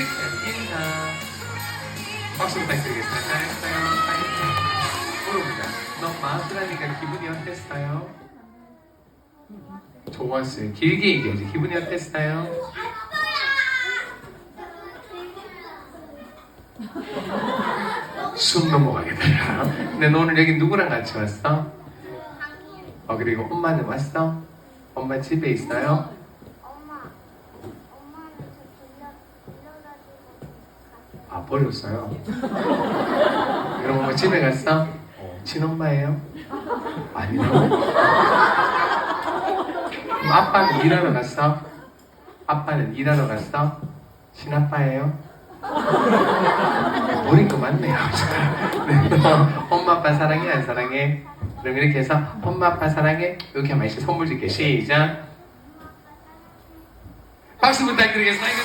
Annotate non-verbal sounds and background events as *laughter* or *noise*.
인사. 박수 부탁드리겠습니다. 잘했어요. 잘했어요. 물어보자. 너 마술하니까 기분이 어땠어요? 좋았어요. 길게 얘기해야지. 기분이 어땠어요? 숨 넘어가겠다. 근데 너 오늘 여기 누구랑 같이 왔어? 어 그리고 엄마는 왔어? 엄마 집에 있어요? 엄마, 엄마한테 빌려, 빌려가지고 아 버렸어요. 엄마 집에 갔어? 어, 친엄마예요? 그럼 아빠는 일하러 갔어? 아빠는 일하러 갔어? 친아빠예요? 버린 거 맞네요. *laughs* 네, 너 엄마 아빠 사랑해 안 사랑해? 그럼 이렇게 해서 엄마 아빠 사랑해 이렇게 이제 선물 줄게 시작 박수 부탁드리겠습니다.